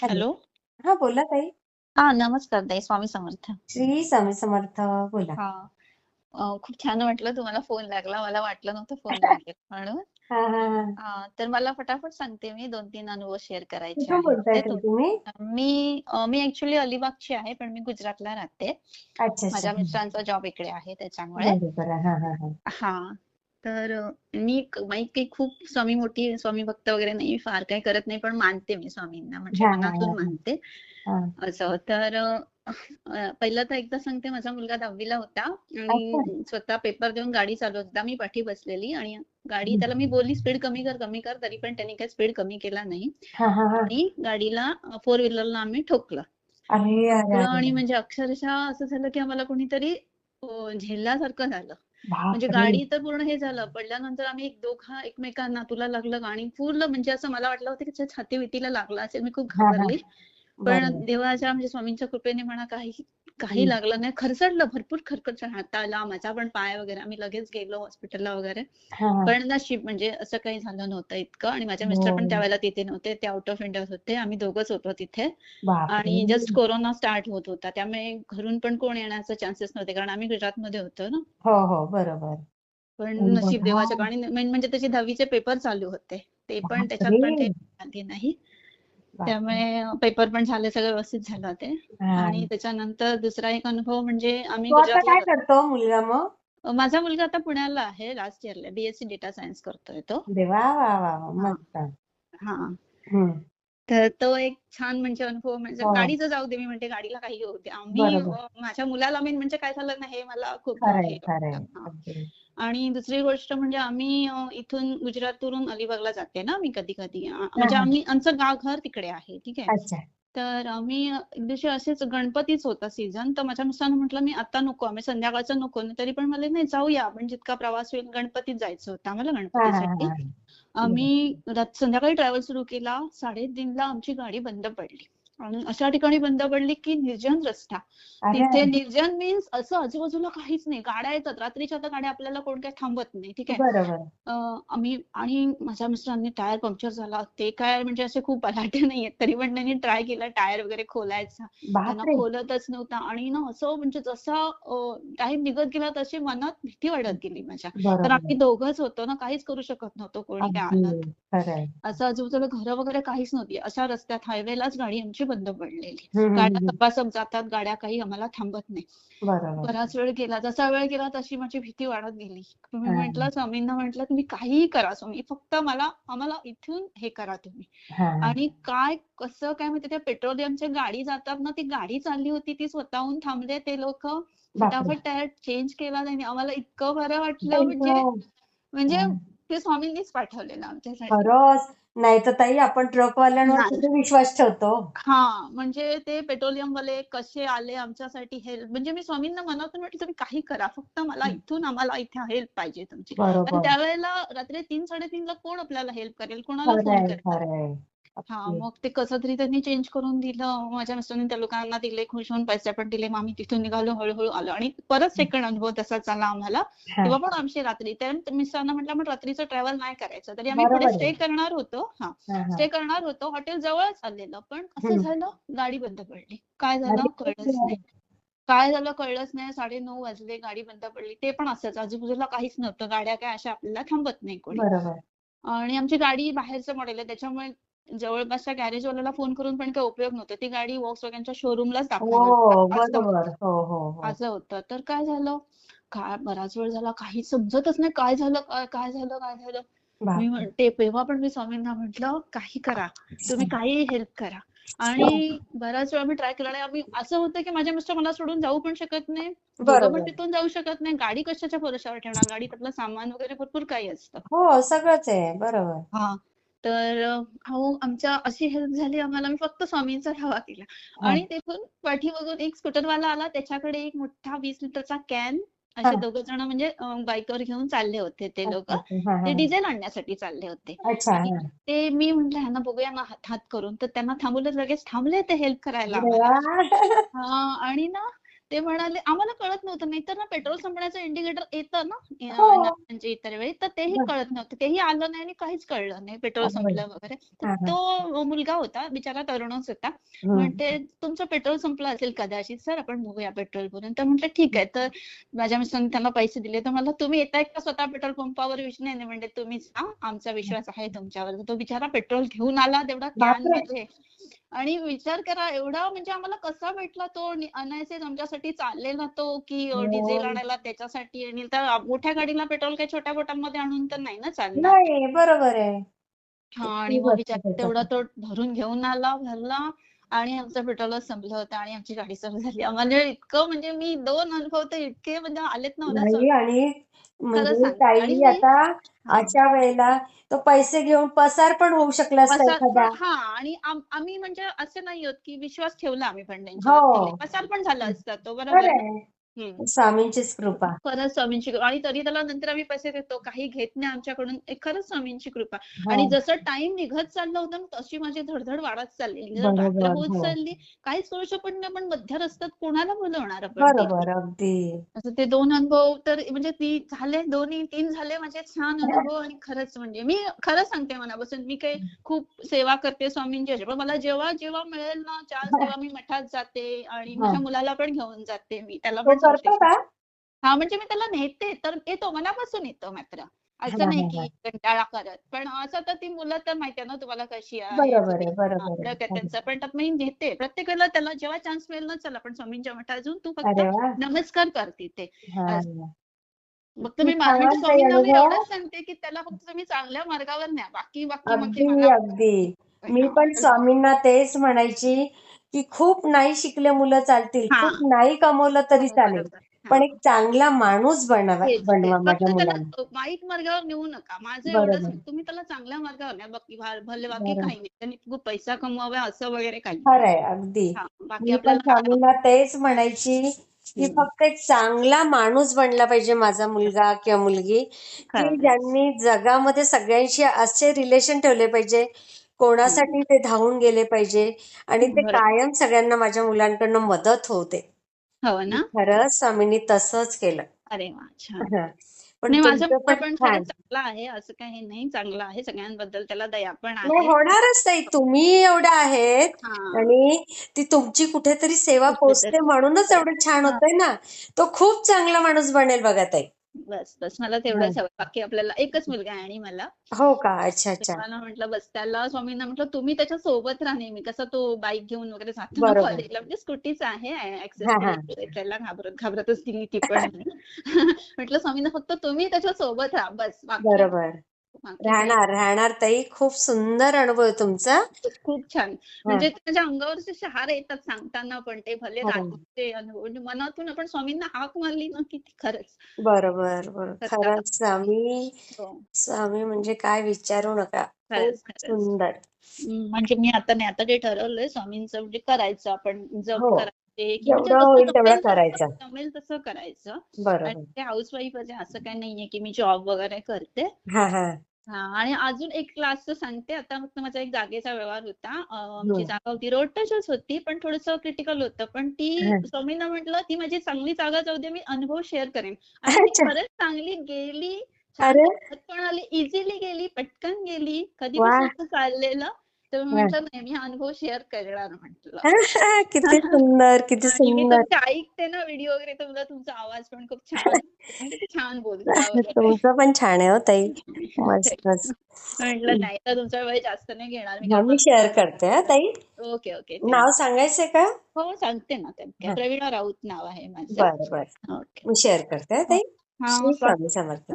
Hello. हा बोला ताई. हा नमस्कार ताई स्वामी समर्थ. श्री स्वामी समर्थ बोला. हा अं, खूप छान वाटलं तुम्हाला फोन लागला मला वाटलं नव्हतं फोन लागेल म्हणून. हा हा हा. अं, तर मला फटाफट सांगते मी दोन तीन अनुभव शेअर करायचे कुठून आहेत. बोलताय ते ताई तुम तुम्ही मी अं, मी ऍक्च्युली अलिबागची आहे पण मी गुजरातला राहते. अच्छा अच्छा. माझ्या. मिस्टरांचा जॉब इकडे आहे त्याच्यामुळे. हा हा हा. हा तर मी काही खूप स्वामी मोठी स्वामी भक्त वगैरे नाही फार काही करत नाही पण मानते मी स्वामींना म्हणजे मनातून मानते. असं तर पहिलं तर एकदा सांगते माझा मुलगा दहावीला होता आणि स्वतः पेपर देऊन गाडी चालवत होता मी पाठी बसलेली आणि गाडी. त्याला मी बोलली स्पीड कमी कर कमी कर तरी पण त्याने काही स्पीड कमी केला नाही. आणि गाडीला फोर व्हीलरला आम्ही ठोकलं. आणि म्हणजे अक्षरशः असं झालं की आम्हाला कोणीतरी झेलल्यासारखं झालं. म्हणजे गाडी तर पूर्ण हे झालं पडल्यानंतर आम्ही एक दोघा एकमेकांना तुला लागलं का आणि पूर्ण म्हणजे असं मला वाटलं होतं की त्याच्या छाती बितीला लागलं असेल मी खूप घाबरली. पण देवाच्या म्हणजे स्वामींच्या कृपेने म्हणा काही काही. लागलं नाही. खरचडलं भरपूर खरखर हाताला माझा पण पाय वगैरे आम्ही लगेच गेलो हॉस्पिटलला वगैरे. पण नशीब म्हणजे असं काही झालं नव्हतं इतकं आणि माझे मिस्टर पण हो. त्यावेळेला तिथे नव्हते. ते आउट ऑफ इंडिया होते. आम्ही दोघंच होतो तिथे. आणि जस्ट कोरोना स्टार्ट होत होता. त्यामुळे घरून पण कोण येण्याचे चान्सेस नव्हते. कारण आम्ही गुजरातमध्ये होतो ना. हो हो. बरोबर. पण नशीब देवाच्या आणि मेन म्हणजे त्याचे दहावीचे पेपर चालू होते. ते पण त्याच्यात पण आली नाही. त्यामुळे पेपर पण झाले सगळं व्यवस्थित झालं ते हा. आणि त्याच्यानंतर दुसरा एक अनुभव म्हणजे आम्ही काय करतो मुलगा मग? माझा मुलगा आता पुण्याला आहे लास्ट इयरला बीएससी डेटा सायन्स करतोय तो. हा. तर तो एक छान म्हणजे अनुभव म्हणजे गाडीचं जाऊ दे मी म्हणते गाडीला काही दे. आम्ही माझ्या मुलाला मेन म्हणजे काय झालं ना हे मला खूप आणि दुसरी गोष्ट म्हणजे आम्ही इथून गुजरातवरून अलिबागला जाते ना मी कधी कधी म्हणजे आम्ही आमचं गाव घर तिकडे आहे ठीक आहे. तर आम्ही एक दिवशी असेच गणपतीच होता सीझन तर माझ्या मिस्टरांना म्हटलं मी आता नको आम्ही संध्याकाळचं नको. तरी पण मला नाही जाऊया आपण जितका प्रवास होईल गणपतीत जायचं होतं आम्हाला गणपतीसाठी. आम्ही संध्याकाळी ट्रॅव्हल सुरू केला साडेतीनला आमची गाडी बंद पडली. आणि अशा ठिकाणी बंद पडली की निर्जन रस्ता. तिथे निर्जन मीन्स असं आजूबाजूला काहीच नाही. गाड्या येतात. रात्रीच्या आता गाड्या आपल्याला कोण काही थांबत नाही. ठीक आहे? आम्ही आणि माझ्या मिस्टरांनी टायर पंक्चर झाला. ते काय म्हणजे असे खूप बलाढ्य नाहीयेत तरी पण त्यांनी ट्राय केला टायर वगैरे खोलायचा. त्यांना खोलतच नव्हता. आणि ना असं म्हणजे जसा टाइम निघत गेला तशी मनात भीती वाढत गेली माझ्या. तर आम्ही दोघंच होतो ना काहीच करू शकत नव्हतो कोणी काय. खरंय. असं आजूबाजूला घरं वगैरे काहीच नव्हती. अशा रस्त्यात हायवेलाच गाडी आमची बंद पडलेली. गाड्या. तपासप जातात गाड्या काही आम्हाला थांबत नाही. बरोबर. बराच वेळ गेला जसा वेळ गेला तशी माझी भीती वाढत गेली. मी हा म्हंटल स्वामींना म्हंटल तुम्ही काहीही करा स्वामी फक्त मला आम्हाला इथून हे करा तुम्ही. आणि काय कसं काय माहिती त्या पेट्रोलियमच्या गाडी जातात ना ती गाडी चालली होती ती स्वतःहून थांबले ते लोक. फटाफट टायर चेंज केला त्यांनी. आम्हाला इतकं बरं वाटलं म्हणजे. म्हणजे. ते स्वामींनीच पाठवलेलं आमच्यासाठी. नाही तर ताई आपण ट्रकवाल्यांवर नाही. किती विश्वास ठेवतो? हा म्हणजे ते पेट्रोलियम वाले कसे आले आमच्यासाठी हेल्प? म्हणजे मी स्वामींना मनातून म्हटलं तुम्ही काही करा फक्त मला इथून आम्हाला इथे हेल्प पाहिजे तुमची. बरोबर. त्यावेळेला रात्री तीन साडेतीनला कोण आपल्याला हेल्प करेल? कोणाला फोन खरंय खरंय. हा. मग ते कसं तरी त्यांनी चेंज करून दिलं. माझ्या मिस्टरांनी त्या लोकांना दिले खुश होऊन पैसे पण दिले. मग आम्ही तिथून निघालो हळूहळू आलो. आणि परत सेकंड अनुभव तसाच आला आम्हाला. तेव्हा पण आमची रात्री त्या मिस्टरांना म्हटलं मग रात्रीचं ट्रॅव्हल नाही करायचं. तरी आम्ही पुढे स्टे करणार होतो. हा. स्टे करणार होतो. हॉटेल जवळच आलेलं. पण असं. झालं गाडी बंद पडली. काय झालं? कळलंच. नाही. काय झालं? कळलंच नाही. साडे नऊ वाजले गाडी बंद पडली. ते पण असंच. आजूबाजूला काहीच नव्हतं. गाड्या काय अशा आपल्याला थांबत नाही कोणी. आणि आमची गाडी बाहेरचं मॉडेल आहे. त्याच्यामुळे जवळपासच्या गॅरेज वाल्याला फोन करून पण काही उपयोग नव्हता. ती गाडी वॉक्सवॅगनच्या शोरूमलाच दाखवायला हो असं होतं. तर काय झालं? काय बराच वेळ झाला. काही समजतच नाही काय झालं काय झालं काय झालं. मी म्हणते तेव्हा पण मी स्वामींना म्हटलं काही करा. तुम्ही काही हेल्प करा. आणि बराच वेळा मी ट्राय केला आणि आम्ही असं होतं की माझे मिस्टर मला सोडून जाऊ पण शकत नाही. पण तिथून जाऊ शकत नाही. गाडी कशाच्या भरोश्यावर ठेवणार? गाडीत आपलं सामान वगैरे भरपूर काही असतं. हो सगळंच आहे. बरोबर. हा. तर अहो आमच्या अशी हेल्प झाली आम्हाला. मी फक्त स्वामींचा धावा केला. आणि तिथून पाठीमागून एक स्कूटरवाला आला. त्याच्याकडे एक मोठा वीस लिटरचा कॅन असे दोघ जण म्हणजे बाईकवर घेऊन चालले होते ते लोक ते. डिझेल आणण्यासाठी चालले होते. ते मी म्हंटल ह्यांना बघूया ना हात हात करून. तर त्यांना थांबवलं लगेच थांबले ते हेल्प करायला हा आणि ना ते म्हणाले आम्हाला कळत नव्हतं नाहीतर ना पेट्रोल संपण्याचं इंडिकेटर येतं ना हो. म्हणजे इतर वेळी तर तेही. कळत नव्हतं तेही आलं नाही आणि काहीच कळलं नाही पेट्रोल. संपलं वगैरे तर. तो मुलगा होता बिचारा तरुणच होता. म्हणते तुमचं पेट्रोल संपलं असेल कदाचित सर आपण बघूया पेट्रोल भरून तर म्हटलं ठीक आहे तर माझ्या मिस्टरांनी त्यांना पैसे दिले तर मला तुम्ही येताय का स्वतः पेट्रोल पंपावर विश्वास नाही म्हणजे तुम्हीच आमचा विश्वास आहे तुमच्यावर तर तो बिचारा पेट्रोल घेऊन आला तेवढा कॅन. मध्ये आणि विचार करा एवढा म्हणजे आम्हाला कसा भेटला तो अनायसेच आमच्यासाठी चाललेला तो की हो. डिझेल आणायला त्याच्यासाठी आणि त्या मोठ्या गाडीला पेट्रोल काही छोट्या बोटांमध्ये आणून तर नाही ना चालणार नाही बरोबर आहे हा आणि मग त्याच्यात? तेवढा तो भरून घेऊन आला भरला आणि आमचं पेट्रोलच संपलं होतं आणि आमची गाडी सुरू झाली आम्हाला इतकं म्हणजे मी दोन अनुभव तर इतके म्हणजे आलेत ना मला नाही आणि म्हणजे ताई आता. अशा वेळेला तो पैसे घेऊन पसार पण होऊ शकला हा आणि आम- आम्ही म्हणजे असे नाही होत की विश्वास ठेवला आम्ही पण हो. दिले. पसार पण झाला असता तो बरोबर स्वामींचीच कृपा. खरंच स्वामींची कृपा. आणि तरी त्याला नंतर आम्ही पैसे देतो. काही घेत नाही आमच्याकडून. एक खरंच स्वामींची कृपा. हो. आणि जसं टाइम निघत चालला होता ना तशी माझी धडधड वाढत चालली. म्हणजे बरोबर, होत हो. चालली काहीच करू शकत नाही. आपण मध्य रस्त्यात कोणाला बोलवणार आपण? बरोबर अगदी. असं ते दोन अनुभव तर म्हणजे ती झाले दोन्ही तीन झाले माझे छान अनुभव आणि खरंच म्हणजे. मी खरं सांगते मनापासून मी काही खूप सेवा करते स्वामींची अशी पण मला जेव्हा जेव्हा मिळेल ना चान्स तेव्हा मी मठात जाते आणि हा. माझ्या मुलाला पण घेऊन जाते मी. त्याला तो पण करतो का? हा म्हणजे मी त्याला नेते तर येतो मनापासून येतो मात्र. असं नाही की कंटाळा करत. पण असं तर ती मुलं तर माहितीये ना तुम्हाला कशी आहे तुम्ही- त्यांचं. पण मी नेते प्रत्येक वेळेला त्याला जेव्हा चान्स मिळेल ना चला आपण स्वामींच्या मठात जाऊन तू फक्त नमस्कार कर तिथे. हा. फक्त मी खूप मा- म्हणजे छान स्वामींना मी. एवढंच सांगते की त्याला फक्त तुम्ही चांगल्या मार्गावर न्या. बाकी बाकी मग अगदी. मी पण स्वामींना तेच म्हणायची की खूप नाही शिकले मुलं चालतील. खूप नाही कमवलं तरी चालेल. पण एक चांगला माणूस बनवा. माझ्या मुलांना वाईट मार्गावर नेऊ नका माझं. एवढंच तुम्ही त्याला चांगल्या मार्गावर न्या बाकी भले बाकी. काही नाही त्यांनी खूप पैसा कमवावा असं वगैरे काही खरंय अगदी हा, बाकी मी पण स्वामींना तेच म्हणायची की. फक्त एक चांगला माणूस बनला पाहिजे माझा मुलगा किंवा मुलगी की. ज्यांनी जगामध्ये सगळ्यांशी असे रिलेशन ठेवले पाहिजे कोणासाठी ते धावून गेले पाहिजे आणि ते बरोबर. कायम सगळ्यांना माझ्या मुलांकडनं मदत होते. हो ना? खरंच स्वामींनी तसंच केलं. अरे छान. हं. पण नाही माझा तुमचं मुलगा पण पण छान. खरंच चांगला आहे असं काही नाही चांगला आहे सगळ्यांबद्दल त्याला दया पण नाही आहे. होणारच नाही तुम्ही एवढ्या आहेत हा. आणि ती तुमची कुठेतरी सेवा कुठेतरी. पोचते म्हणूनच एवढं छान हा. होतंय ना. तो खूप चांगला माणूस बनेल बघा ताई. बस बस. मला तेवढंच हवं बाकी आपल्याला एकच मुलगा आहे आणि मला. हो का? अच्छा अच्छा. मला म्हटलं बस त्याला स्वामींना म्हटलं तुम्ही त्याच्या सोबत राहा नेहमी. कसा तो बाईक घेऊन वगैरे जातो. कॉलेजला म्हणजे स्कूटीच आहे ऍक्सेस. त्याला घाबरत घाबरतच ती ती पण. म्हटलं स्वामींना फक्त तुम्ही त्याच्या सोबत राहा. बस बरोबर. राहणार राहणार ताई. खूप सुंदर अनुभव आहे तुमचा. खूप छान. म्हणजे त्याच्या अंगावरचे शहार येतात सांगताना पण ते भले हो. रात्रीचे अनुभव म्हणजे मनातून आपण स्वामींना हाक मारली ना की ती खरंच. बरोबर बरोबर. खरं. खरंच स्वामी हो, स्वामी म्हणजे काय विचारू नका. सुंदर. म्हणजे मी आता नाही आता ते ठरवलंय स्वामींचं म्हणजे करायचं आपण जप हो. करायचे की म्हणजे जमेल तसं- करायचं. जमेल तसं करायचं. ते हाऊसवाईफ आहे असं काही नाहीये की मी जॉब वगैरे करते. हा आणि अजून एक क्लासचं सांगते. आता फक्त माझा एक जागेचा व्यवहार होता. हम्म. जागा होती रोड टचच होती पण थोडंसं क्रिटिकल होतं. पण ती. स्वामींना म्हटलं ती माझी चांगली जागा जाऊ दे मी अनुभव शेअर करेन. आणि. खरंच चांगली गेली. पण आली इझिली गेली पटकन गेली. असं चाललेलं. तर मी म्हटलं नाही मी हा अनुभव शेअर करणार म्हटलं. किती सुंदर किती सुंदर. तुमचे ऐकते ना व्हिडिओ वगैरे तर मला तुमचा आवाज पण खूप छान म्हणजे छान बोलता वगैरे तुमचं पण छान आहे हो ताई. मस्तच. म्हटलं नाही तर तुमचा वेळ जास्त नाही घेणार मी हा शेअर करते हा ताई. Okay okay. नाव सांगायचंय का? हो सांगते ना ते हा. प्रवीणा राऊत नाव आहे माझं. बरं बरं. ओके. मी शेअर करते हा ताई. हा स्वामी समर्थ